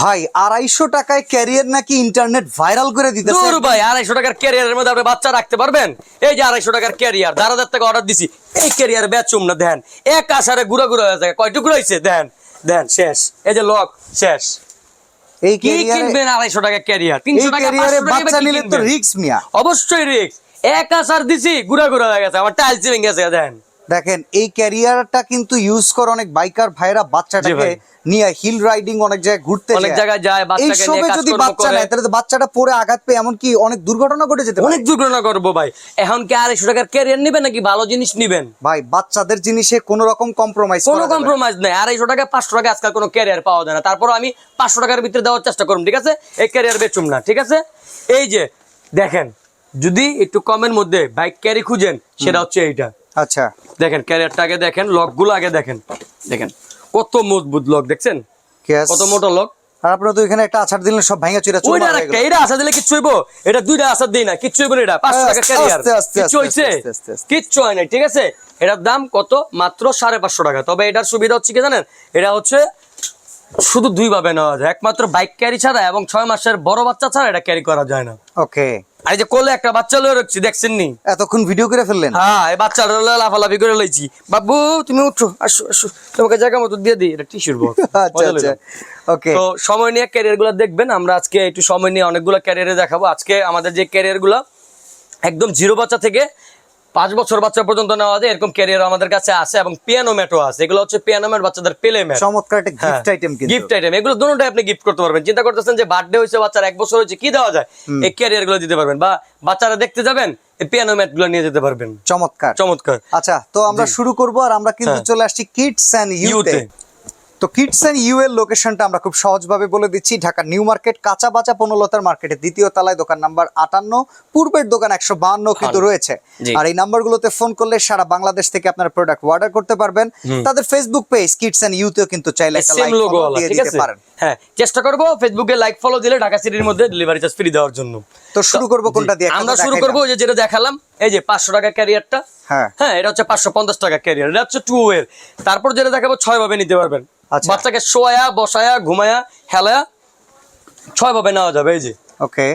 ভাই আড়াইশো টাকায় ক্যারিয়ার নাকি ইন্টারনেট ভাইরাল করে দূর ভাই আড়াইশো টাকার ক্যারিয়ারের মধ্যে আপনি বাচ্চা রাখতে পারবেন? এই যে আড়াইশো টাকার ক্যারিয়ার দেড় টাকা অর্ডার দিছি। এই ক্যারিয়ার বেচুম না দেন। এক আসারে গুড়া গুড়া হয়ে যায়। কয় টুকরো হয়েছে দেন দেন শেষ। এই যে লক শেষ। এই কি কিনবেন আড়াইশো টাকা ক্যারিয়ার? তিনশো টাকা ক্যারিয়ারে 500 টাকা বাচ্চা নিলে তো রিক্স মিয়া। অবশ্যই রিক্স এক আসার দিছি গুড়া গুড়া হয়ে গেছে। আমার টাইলস ভেঙে গেছে দেন। দেখেন এই ক্যারিয়ারটা কিন্তু ইউজ করে অনেক বাইকার ভাইরা বাচ্চাটাকে। নিয়ে হিল রাইডিং অনেক জায়গায় ঘুরতে অনেক জায়গায় যায়, এই সবে যদি বাচ্চা নেয় তাহলে তো বাচ্চাটা পরে আঘাত পেয়ে এমনকি অনেক দুর্ঘটনা ঘটে যেতে অনেক দুর্ঘটনা করব ভাই। এখন কি আড়াইশো টাকার ক্যারিয়ার নিবেন নাকি ভালো জিনিস নিবেন? ভাই বাচ্চাদের জিনিসে কোনো রকম কম্প্রোমাইজ কোনো কম্প্রোমাইজ নেই। আড়াইশো টাকা পাঁচশো টাকা আজকাল কোনো ক্যারিয়ার পাওয়া যায় না। তারপর আমি পাঁচশো টাকার ভিতরে দেওয়ার চেষ্টা করুন ঠিক আছে? এই ক্যারিয়ার বেচুম না ঠিক আছে? এই যে দেখেন যদি একটু কমের মধ্যে বাইক ক্যারি খুঁজেন সেটা হচ্ছে এইটা। আচ্ছা। দেখেন ক্যারিয়ারটা আগে দেখেন লকগুলো আগে দেখেন। দেখেন কত মজবুত লক দেখছেন? কত মোটা লক। আর আপনারা তো এখানে একটা আছাড় দিলেন সব ভাঙা চুরা ওইটা একটা এটা আসা দিলে কিচ্ছু হইব? এটা দুইটা আসা দিই না কিচ্ছু হইব না এটা। পাঁচশো টাকা ক্যারিয়ার কিচ্ছু হইছে। কিচ্ছু হয় নাই ঠিক আছে? এটার দাম কত? মাত্র সাড়ে পাঁচশো টাকা। তবে এটার সুবিধা হচ্ছে কি জানেন? এটা হচ্ছে শুধু দুই ভাবে নেওয়া যায়। একমাত্র বাইক ক্যারি ছাড়া এবং ছয় মাসের বড় বাচ্চা ছাড়া এটা ক্যারি করা যায় না। ওকে আর যে কোলে একটা বাচ্চা লয়ে রাখছি দেখছেন নি এতক্ষণ ভিডিও করে ফেললেন? হ্যাঁ এই বাচ্চাটা লাফালাফি করে লইছি। বাবু তুমি উঠো আসো আসো। তোমাকে জায়গা মতো দিয়ে দিই এটা টিস্যুর বক্স আচ্ছা আচ্ছা। ওকে তো সময় নিয়ে ক্যারিয়ারগুলো দেখবেন আমরা আজকে একটু সময় নিয়ে অনেকগুলো ক্যারিয়ারে দেখাবো। আজকে আমাদের যে ক্যারিয়ারগুলো একদম জিরো বাচ্চা থেকে পাঁচ বছর বাচ্চা পর্যন্ত নেওয়া যায় এরকম ক্যারিয়ার আমাদের কাছে আছে এবং পিয়ানো ম্যাটও আছে। এগুলো হচ্ছে পিয়ানো ম্যাট বাচ্চাদের পেলে ম্যাট চমৎকার একটা গিফট আইটেম কিন্তু। গিফট আইটেম এগুলো দুটোটাই আপনি গিফট করতে পারবেন। চিন্তা করতেছেন যে বার্থডে হয়েছে বাচ্চার এক বছর হয়েছে কি দেওয়া যায়? এই ক্যারিয়ারগুলো দিতে পারবেন। বা বাচ্চারা দেখতে যাবেন পিয়ানো ম্যাটগুলো নিয়ে যেতে পারবেন। চমৎকার। চমৎকার। আচ্ছা তো আমরা শুরু করব আর আমরা কিন্তু হ্যাঁ। চলে আসছি কিডস এন্ড ইউতে। তো কিডস এন্ড ইউ এর লোকেশনটা আমরা খুব সহজভাবে বলে দিচ্ছি। ঢাকা নিউ মার্কেট কাঁচা বাচা পনলতার মার্কেটের দ্বিতীয় তলায় দোকান নাম্বার আটান্ন। পূর্বের দোকান একশো বাহান্ন কিন্তু রয়েছে। আর এই নাম্বারগুলোতে ফোন করলে সারা বাংলাদেশ থেকে আপনারা প্রোডাক্ট অর্ডার করতে পারবেন। তাদের ফেসবুক পেজ কিডস এন্ড ইউতেও কিন্তু চাইলে একটা লাইক দিয়ে দিতে পারেন। হ্যাঁ চেষ্টা করব ফেসবুকে লাইক ফলো দিলে ঢাকা সিটির মধ্যে ডেলিভারি চার্জ ফ্রি দেওয়ার জন্য। তো শুরু করব কোনটা দিয়ে? আমরা শুরু। করব যে যেটা দেখালাম এই যে পাঁচশো টাকা ক্যারিয়ারটা হ্যাঁ। হ্যাঁ এটা হচ্ছে পাঁচশো পঞ্চাশ টাকা ক্যারিয়ার এটা হচ্ছে টু এর তারপর যেটা দেখাবো ছয় ভাবে নিতে পারবেন। বাচ্চাকে শোয়া বসায়া ঘুমায়া হেলায়া ছয় ভাবে নেওয়া যাবে এই যে। ওকে।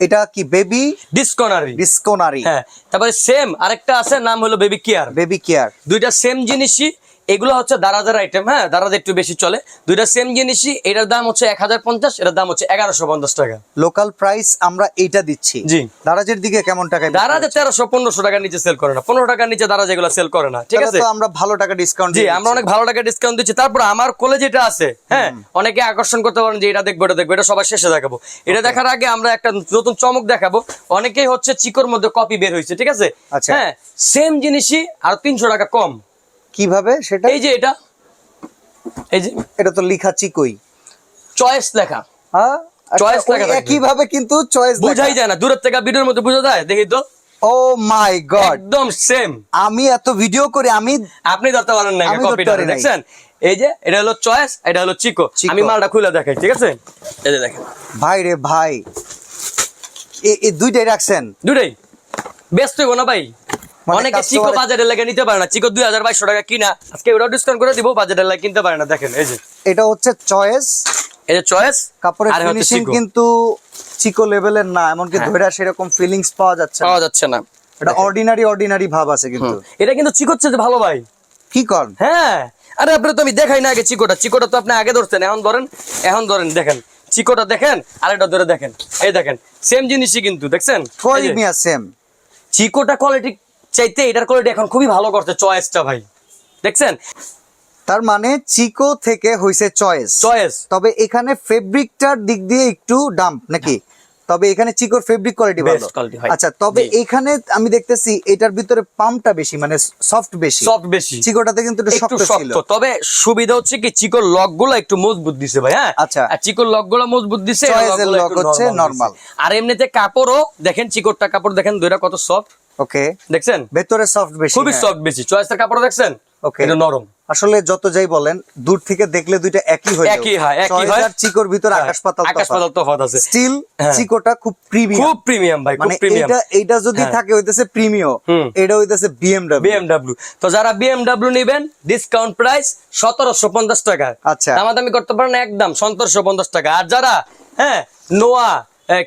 এটা কি বেবি ডিসকোনারি ডিসকোনারি হ্যাঁ তারপরে সেম আরেকটা আছে নাম হলো বেবি কেয়ার বেবি কেয়ার দুইটা সেম জিনিসই এগুলো হচ্ছে দারাজের আইটেম হ্যাঁ? দারাজ একটু বেশি চলে। দুইটা সেম জিনিসই এটার দাম হচ্ছে এক হাজার পঞ্চাশ এটার দাম হচ্ছে এগারোশো পঞ্চাশ টাকা। লোকাল প্রাইস আমরা এইটা দিচ্ছি। জি। দারাজের দিকে কেমন টাকায় বিক্রি দারাজে তেরোশো পনেরোশো টাকার নিচে সেল করে না। পনেরো টাকার নিচে দারাজ এগুলো সেল করে না ঠিক আছে? আমরা ভালো টাকা ডিসকাউন্ট জি আমরা অনেক ভালো টাকা ডিসকাউন্ট দিচ্ছি। তারপর আমার কোলে যেটা আছে হ্যাঁ? অনেকে আকর্ষণ করতে পারেন যে এটা দেখব এটা দেখব এটা সবার শেষে দেখাবো। এটা দেখার আগে আমরা একটা নতুন চমক দেখাবো। অনেকেই হচ্ছে চিকোর মধ্যে কপি বের হয়েছে ঠিক আছে? আচ্ছা। হ্যাঁ সেম জিনিসই আর তিনশো টাকা কম। কীভাবে সেটা? এই যে এটা। এই যে এটা তো লিখা চিকই চয়েস লেখা। হ্যাঁ? চয়েস লেখা। কীভাবে কিন্তু চয়েস বুঝাই যায় না। দূরের থেকে ভিডিওর মধ্যে বোঝা যায়? দেখি তো। ও মাই গড। একদম সেম আমি এত ভিডিও করে আমি আপনি ধরতে পারেন না কপিটা দেখছেন? এই যে এটা হলো চয়েস এটা হলো চিকো। আমি মালটা খুলে দেখাই ঠিক আছে? এই যে দেখেন। ভাই রে ভাই। এই দুইটাই রাখছেন? দুটাই ব্যস্ত হইব না ভাই। অনেকে চিকো বাজারের লাগে নিতে পারে না। চিকো দুই হাজার বাইশশো টাকা কিনা। আজকে ওটাও ডিসকাউন্ট করে দিব বাজারের লাগে কিনতে পারে না। দেখেন এই যে। এটা হচ্ছে চয়েস। এই যে চয়েস কাপড়ের ফিনিশিং কিন্তু চিকো লেভেলের না এমনকি হ্যাঁ। ধৈরা সেরকম ফিলিংস পাওয়া যাচ্ছে পাওয়া যাচ্ছে না। এটা অর্ডিনারি অর্ডিনারি ভাব আছে কিন্তু। এটা কিন্তু চিকো হচ্ছে যে ভালো ভাই। কি কর হ্যাঁ। আরে আপনি তো আমি দেখাই না আগে চিকোটা। চিকোটা তো আপনি আগে ধরছেন এখন ধরেন এখন ধরেন দেখেন। চিকোটা দেখেন আর এটা ধরে দেখেন। এই দেখেন সেম জিনিসই কিন্তু দেখছেন? কই মিয়া সেম চিকোটা কোয়ালিটি চাইতে এটার কোয়ালিটি এখন খুবই ভালো করছে চয়েসটা ভাই। দেখছেন? তার মানে চিকো থেকে হইছে চয়েস চয়েস তবে এখানে ফেব্রিকটার দিক দিয়ে একটু ডাম্প নাকি? তবে এখানে চিকোর ফেব্রিক কোয়ালিটি ভালো। আচ্ছা তবে এখানে আমি দেখতেছি এটার ভিতরে পাম্পটা বেশি মানে সফট বেশি। সফট বেশি। চিকোটাতে কিন্তু একটু শক্ত ছিল। শক্ত তবে সুবিধা হচ্ছে কি চিকোর লকগুলো একটু মজবুত দিছে ভাই হ্যাঁ? আচ্ছা। আর চিকোর লকগুলো মজবুত দিছে একটু হচ্ছে normal। আর এমনিতে কাপড়ও দেখেন চিকোরটা কাপড় দেখেন দুইটা কত সফট ওকে দেখছেন? ভেতরে সফট বেশি খুবই হ্যাঁ। সফট বেশি। চয়েসের কাপড় দেখছেন? Okay. এটা নরম। আসলে যত যাই বলেন দূর থেকে দেখলে দুইটা একই হয়ে একই হয়, একই হয়। চিকোর ভিতর আকাশ পাতাল আকাশ পাতাল তফাৎ আছে। স্টিল হ্যাঁ। চিকোটা খুব প্রিমিয়াম খুব প্রিমিয়াম ভাই খুব মানে প্রিমিয়াম এটা এইটা যদি হ্যাঁ। থাকে হইতেছে প্রিমিয়াম এটা হইতেছে বিএমডব্লিউ বিএমডব্লিউ তো যারা বিএমডব্লিউ নেবেন ডিসকাউন্ট প্রাইস সতেরোশো পঞ্চাশ টাকা। আচ্ছা। দামাদামি করতে পারেন একদম সতেরোশো পঞ্চাশ টাকা। আর যারা হ্যাঁ নোয়া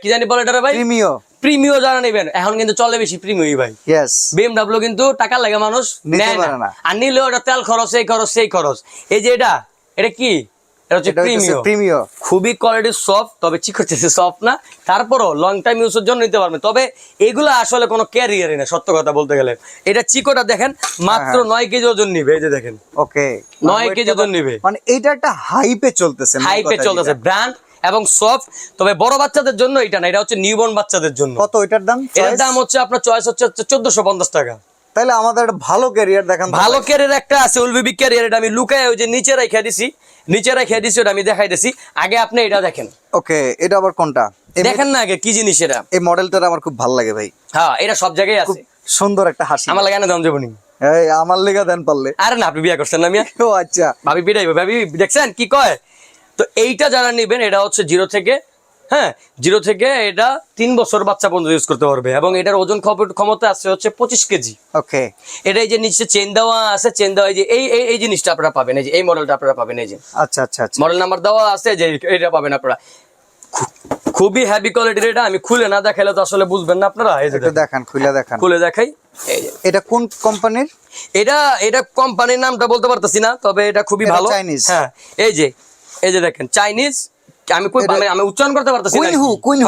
কি জানি বলে এটা ভাই? প্রিমিয়াম প্রিমিও যারা নেবেন এখন কিন্তু চলে বেশি প্রিমিয়ই ভাই। ইয়েস বিএমডব্লিউ কিন্তু টাকা লাগে মানুষ নেয় না। আর নিলেও এটা তেল খরচ এই খরচ সেই খরচ। এই যে এটা এটা কি? এটা হচ্ছে এটা হইতেছে খুবই কোয়ালিটি সফট তবে চিকতেছে সফট না। তারপরও লং টাইম ইউজের জন্য নিতে পারবেন। তবে এগুলো আসলে কোনো ক্যারিয়ারই না সত্য কথা বলতে গেলে। এটা চিকোটা দেখেন মাত্র হ্যাঁ। নয় কেজি ওজন নিবে এই যে দেখেন। ওকে নয় কেজি ওজন নিবে। মানে এটা একটা হাইপে চলতেছে হাইপে চলতেছে ব্র্যান্ড এবং সফট তবে বড় বাচ্চাদের জন্য এটা না এটা হচ্ছে নিউবর্ন বাচ্চাদের জন্য। কত এটার দাম? এটার দাম হচ্ছে আপনার চয়েস হচ্ছে চোদ্দশো পঞ্চাশ টাকা। তাহলে আমাদের ভালো ক্যারিয়ার দেখান ভালো ক্যারিয়ার একটা আছে উলবিবি ক্যারিয়ার এটা আমি লুকায় ওই যে নিচে রেখে দিছি নিচে রেখে দিছি ওটা আমি দেখাই দিছি। আগে আপনি এটা দেখেন। ওকে এটা আবার কোনটা? দেখেন না আগে কি জিনিস এটা। এই মডেলটা আমার খুব ভালো লাগে ভাই। হ্যাঁ এটা সব জায়গায় আছে। সুন্দর একটা হাসি। আমার লাগে না দাম যাবনি এই আমার লেগা দেন পারলে। আরে না আপনি বিয়ে করছেন না মিয়া। ও আচ্ছা। ভাবি পিটাইবে ভাবি দেখছেন? কি কয়? তো এইটা যারা নেবেন এটা হচ্ছে জিরো থেকে হ্যাঁ জিরো থেকে এটা তিন বছর বাচ্চা পর্যন্ত ইউজ করতে পারবে এবং এটার ওজন ক্ষমতা আছে হচ্ছে পঁচিশ কেজি। ওকে। এটা এই যে নিচে চেন দেওয়া আছে চেন দেওয়া যে এই এই- জিনিসটা আপনারা পাবেন এই যে এই মডেলটা আপনারা পাবেন এই যে। আচ্ছা আচ্ছা আচ্ছা। মডেল নাম্বার দেওয়া আছে যে এটা পাবেন আপনারা। খুবই হ্যাভি কোয়ালিটির এটা আমি খুলে না দেখাইলে তো আসলে বুঝবেন না আপনারা এই যে দেখেন। খুলে দেখান। খুলে দেখাই এটা কোন কোম্পানির এটা এটা কোম্পানির নামটা বলতে পারতেছি না তবে এটা খুবই ভালো? হ্যাঁ এই যে এই যে দেখেন চাইনিজ আমি কই এটা- আমি- উচ্চারণ করতে পারতেছি queen who queen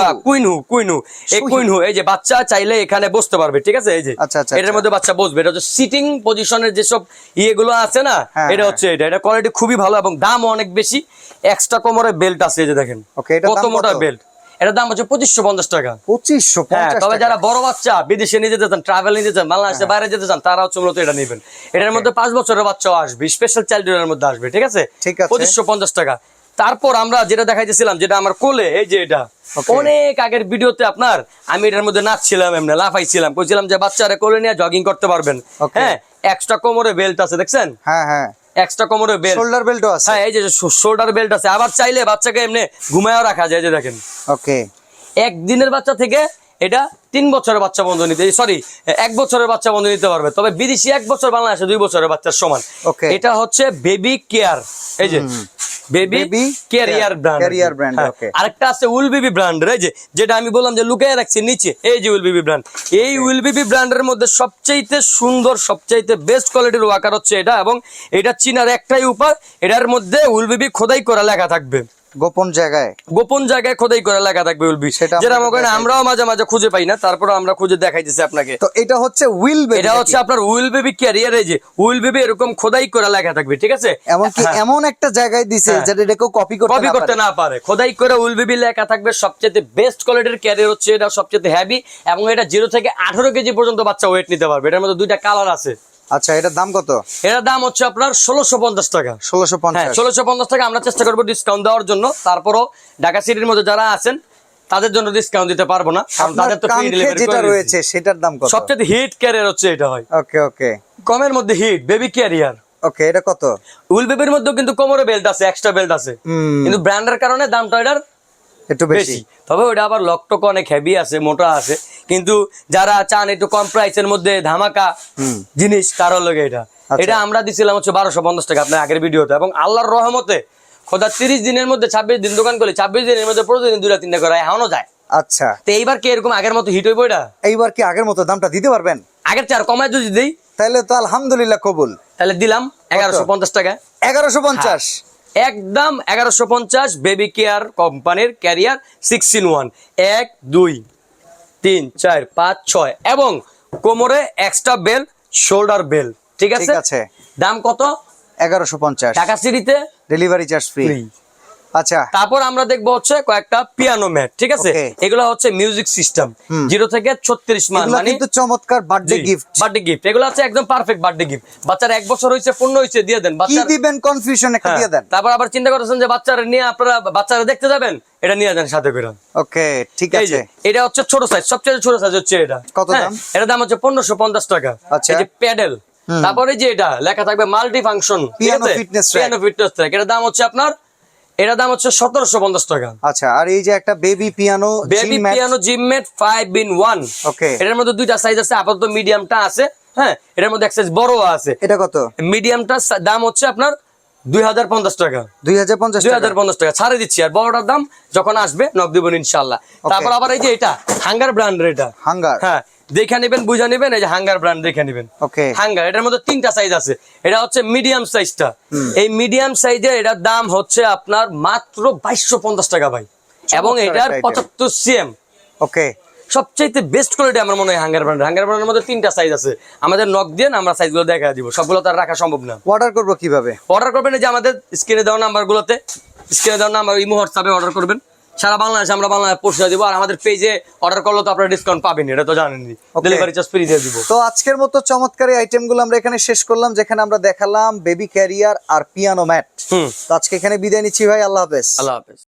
who queen who এই কুইন হু এই যে বাচ্চা চাইলে এখানে বসতে পারবে ঠিক আছে? এই যে আচ্ছা, আচ্ছা, এটার আচ্ছা। মধ্যে বাচ্চা বসবে। এটা হচ্ছে সিটিং পজিশনের যেসব ইয়েগুলো আছে না হ্যাঁ, এটা হ্যাঁ। হচ্ছে এটা। এটা কোয়ালিটি খুবই ভালো এবং দাম অনেক বেশি। এক্সট্রা কোমরে বেল্ট আছে এই যে দেখেন। ওকে এটা কত মোটা বেল্ট এটার দাম হচ্ছে পঁচিশশো পঞ্চাশ টাকা। পঁচিশশো হ্যাঁ তবে যারা বড় বাচ্চা বিদেশে নিয়ে যেতে চান ট্রাভেল নিয়ে যেতে চান বাংলাদেশে বাইরে যেতে চান তারা হচ্ছে মূলত এটা নেবেন। এটার মধ্যে পাঁচ বছরের বাচ্চাও আসবে স্পেশাল চাইল্ড এর মধ্যে আসবে ঠিক আছে? ঠিক আছে। পঁচিশশো পঞ্চাশ টাকা। তারপর আমরা যেটা দেখাইতেছিলাম যেটা আমার কোলে এই যে এটা। অনেক আগের ভিডিওতে আপনার আমি এটার মধ্যে নাচছিলাম এমনি লাফাইছিলাম কইছিলাম যে বাচ্চারা কোলে নিয়ে জগিং করতে পারবেন। হ্যাঁ এক্সট্রা কোমরে বেল্ট আছে দেখছেন? হ্যাঁ হ্যাঁ। এক্সট্রা কোমরে বেল্ট শোল্ডার বেল্টও আছে। হ্যাঁ এই যে শোল্ডার বেল্ট আছে। আবার চাইলে বাচ্চাকে এমনি ঘুমায়ও রাখা যায় এই যে দেখেন। ওকে একদিনের বাচ্চা থেকে এটা তিন বছরের বাচ্চা বন্ধ নিতে সরি এক বছরের বাচ্চা বন্ধ নিতে পারবে। তবে বিদেশি এক বছর বাংলাদেশে দুই বছরের বাচ্চার সমান। ওকে এটা হচ্ছে বেবি কেয়ার এই যে বেবি ক্যারিয়ার ব্র্যান্ড okay. আরেকটা আছে উল বেবি ব্র্যান্ড এই যে যেটা আমি বললাম যে লুকিয়ে রাখছি নিচে এই যে উল বেবি ব্র্যান্ড এই উল বেবি ব্র্যান্ডের মধ্যে সবচাইতে সুন্দর সবচাইতে বেস্ট কোয়ালিটির ওয়াকার হচ্ছে এটা এবং এটা চীনার একটাই উপায় এটার মধ্যে উল বেবি খোদাই করা লেখা থাকবে। গোপন জায়গায়? গোপন জায়গায় খোদাই করে লেখা থাকবে উলবি সেটা যেটা মনে করেন আমরাও মাঝে মাঝে খুঁজে পাই না তারপরে আমরা খুঁজে দেখাই দিছি আপনাকে। তো এটা হচ্ছে উইল বেবি এটা হচ্ছে আপনার উইল বেবি ক্যারিয়ারে যে উইল বেবি এরকম খোদাই করে লেখা থাকবে ঠিক আছে? এমনকি হ্যাঁ। এমন একটা জায়গায় দিছে হ্যাঁ। যেটা এটা কেউ কপি করতে কপি করতে না পারে। খোদাই করে উইল বেবি লেখা থাকবে সবচেয়ে বেস্ট কোয়ালিটির ক্যারিয়ার হচ্ছে এটা সবচেয়ে হেভি এবং এটা জিরো থেকে আঠারো কেজি পর্যন্ত বাচ্চা ওয়েট নিতে পারবে। এটার মধ্যে দুইটা কালার আছে। আচ্ছা এটার দাম কত? এটার দাম হচ্ছে আপনার ষোলোশো পঞ্চাশ টাকা। ষোলোশো হ্যাঁ পঞ্চাশ ষোলোশো পঞ্চাশ টাকা আমরা চেষ্টা করব ডিসকাউন্ট দেওয়ার জন্য। তারপরও ঢাকা সিটির মধ্যে যারা আছেন তাদের জন্য ডিসকাউন্ট দিতে পারব না। কারণ তাদের তো ফ্রি ডেলিভারি যেটা রয়েছে সেটার দাম কত? সবচেয়ে হিট ক্যারিয়ার হচ্ছে এটা হয়। ওকে ওকে। কমের মধ্যে হিট বেবি ক্যারিয়ার ওকে এটা কত? উইল বেবির মধ্যেও কিন্তু কোমরে বেল্ট আছে এক্সট্রা বেল্ট আছে। কিন্তু ব্র্যান্ডের কারণে দামটা এটার একটু বেশি। তবে ওটা আবার লকটক অনেক হেভি আছে মোটা আছে। কিন্তু যারা চান একটু কম প্রাইসের মধ্যে ধামাকা জিনিস তারও লগে এটা। আচ্ছা। এটা আমরা দিছিলাম হচ্ছে বারোশো পঞ্চাশ টাকা আপনার আগের ভিডিওতে এবং আল্লাহর রহমতে খোদা তিরিশ দিনের মধ্যে ছাব্বিশ দিন দোকান করলে ছাব্বিশ দিনের মধ্যে প্রতিদিন দুটা তিনটা করে এখনও যায়। আচ্ছা। তো এইবার কি এরকম আগের মতো হিট হইব এটা? এইবার কি আগের মতো দামটা দিতে পারবেন? আগের চার কমায় যদি দিই তাহলে তো আলহামদুলিল্লাহ কবুল। তাহলে দিলাম এগারোশো পঞ্চাশ টাকা। এগারোশো পঞ্চাশ। একদম এগারোশো পঞ্চাশ বেবি কেয়ার কোম্পানির ক্যারিয়ার সিক্স ইন ওয়ান এক দুই তিন চার পাঁচ ছয় এবং কোমরে এক্সট্রা বেল শোল্ডার বেল ঠিক আছে। দাম কত? এগারোশো পঞ্চাশ। টাকা সিঁড়িতে? ডেলিভারি চার্জ ফ্রি আচ্ছা। তারপর আমরা দেখব হচ্ছে কয়েকটা পিয়ানো ম্যাট ঠিক আছে. এগুলো হচ্ছে মিউজিক সিস্টেম জিরো থেকে ছত্রিশ মান মানে কিন্তু চমৎকার বার্থডে গিফট বার্থডে গিফট এগুলো আছে একদম পারফেক্ট বার্থডে গিফট বাচ্চার এক বছর হয়েছে পূর্ণ হয়েছে দিয়ে দেন। কি দিবেন কনফিউশন একটা হ্যাঁ, দিয়ে দেন। তারপর আবার চিন্তা করতেছেন যে বাচ্চারা নিয়ে আপনারা বাচ্চারা দেখতে যাবেন? এটা নিয়ে যান সাথে করে। ওকে ঠিক আছে। এটা হচ্ছে ছোট সাইজ সবচেয়ে ছোট সাইজ হচ্ছে এটা। কত হ্যাঁ, দাম? এটার দাম হচ্ছে পনেরোশো পঞ্চাশ টাকা। আচ্ছা। এই যে প্যাডেল। তারপরে যে এটা লেখা থাকবে multi function. Piano fitness track এটার দাম হচ্ছে আপনার এটার দাম হচ্ছে সতেরোশো পঞ্চাশ টাকা। আচ্ছা আর এই যে একটা baby piano baby piano gym mat five in one Okay. এটার মধ্যে দুইটা সাইজ আছে আপাতত মিডিয়ামটা আছে হ্যাঁ? এটার মধ্যে এক সাইজ বড় আছে। এটা কত? মিডিয়ামটার দাম হচ্ছে আপনার দুই হাজার পঞ্চাশ টাকা। দুই হাজার পঞ্চাশ দুই টাকা হাজার পঞ্চাশ টাকা। ছাড়ে দিচ্ছি আর বড়টার দাম যখন আসবে নক দিবেন ইনশাল্লাহ তারপর আবার এই যে এটা হাঙ্গার ব্র্যান্ডের এটা। হাঙ্গার হ্যাঁ দেখে নিবেন বুঝে নিবেন এই যে হাঙ্গার ব্র্যান্ড দেখে নিবেন। ওকে হাঙ্গার এটার মধ্যে তিনটা সাইজ আছে। এটা হচ্ছে মিডিয়াম সাইজটা এই মিডিয়াম সাইজের এটার দাম হচ্ছে আপনার মাত্র বাইশশো পঞ্চাশ টাকা ভাই। এবং এটার। পঁচাত্তর সিএম ওকে সবচাইতে বেস্ট কোয়ালিটি আমার মনে হয় হাঙ্গার ব্র্যান্ড হাঙ্গার ব্র্যান্ডের মধ্যে তিনটা সাইজ আছে। আমাদের নক দিয়ে আমরা সাইজগুলো দেখা দিব। সবগুলো তো আর রাখা সম্ভব না। অর্ডার করব কীভাবে? অর্ডার করবেন এই যে আমাদের স্ক্রিনে দেওয়া নাম্বারগুলোতে স্ক্রিনে দেওয়া নাম্বার ইমো হোয়াটসঅ্যাপে অর্ডার করবেন। সারা বাংলাদেশে আমরা বাংলাদেশ পৌঁছে দিব। আর আমাদের পেজে অর্ডার করলে তো আপনারা ডিসকাউন্ট পাবেন এটা তো জানেনি ডেলিভারি চার্জ ফ্রি দিয়ে দিব। তো আজকের মতো চমৎকার আইটেমগুলো আমরা এখানে শেষ করলাম যেখানে আমরা দেখালাম বেবি ক্যারিয়ার আর পিয়ানো ম্যাট তো আজকে এখানে বিদায় নিচ্ছি ভাই আল্লাহ হাফেজ। আল্লাহ হাফেজ।